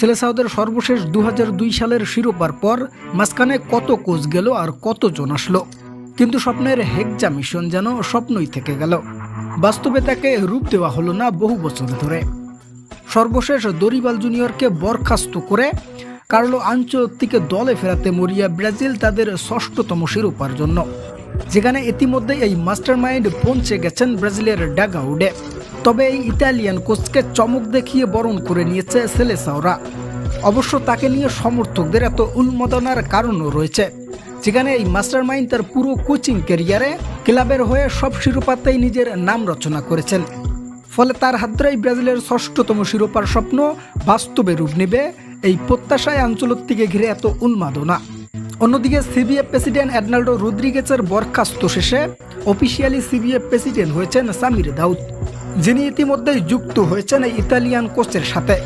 সেলেসাউদের সর্বশেষ দু হাজার দুই সালের শিরোপার পর মাঝখানে কত কোচ গেল আর কতজন আসলো? কিন্তু স্বপ্নের হেকজা মিশন যেন স্বপ্নই থেকে গেল। বাস্তবে তাকে রূপ দেওয়া হলো না বহু বছর ধরে। সর্বশেষ দরিবাল জুনিয়রকে বরখাস্ত করে কার্লো আঞ্চলিককে দলে ফেরাতে মরিয়া ব্রাজিল তাদের ষষ্ঠতম শিরোপার জন্য। যেখানে ইতিমধ্যে এই মাস্টারমাইন্ড পৌঁছে গেছেন ব্রাজিলের ডাগাউডে। তবে এই ইতালিয়ান কোচকে চমক দেখিয়ে বরণ করে নিয়েছে সেলেসাওরা। অবশ্য তাকে নিয়ে সমর্থকদের এত উন্মাদনার কারণও রয়েছে। যেখানে এই মাস্টারমাইন্ড তার পুরো কোচিং ক্যারিয়ারে ক্লাবের হয়ে সব শিরোপাতেই নিজের নাম রচনা করেছেন। ফলে তার হাত ধরেই ব্রাজিলের ষষ্ঠতম শিরোপার স্বপ্ন বাস্তবে রূপ নেবে এই প্রত্যাশায় আঞ্চলিকটিকে ঘিরে এত উন্মাদনা। অন্যদিকে সিবিএফ প্রেসিডেন্ট অ্যাডনাল্ডো রদ্রিগেজের বরখাস্ত শেষে অফিসিয়ালি সিবিএফ প্রেসিডেন্ট হয়েছেন সামির দাউদ। যিনি ইতিমধ্যেই যুক্ত হয়েছেন এই ইতালিয়ান কোচের সাথে।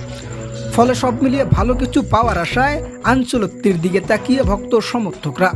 ফলে সব মিলিয়ে ভালো কিছু পাওয়ার আশায় আঞ্চলিকটির দিকে তাকিয়ে ভক্ত সমর্থকরা।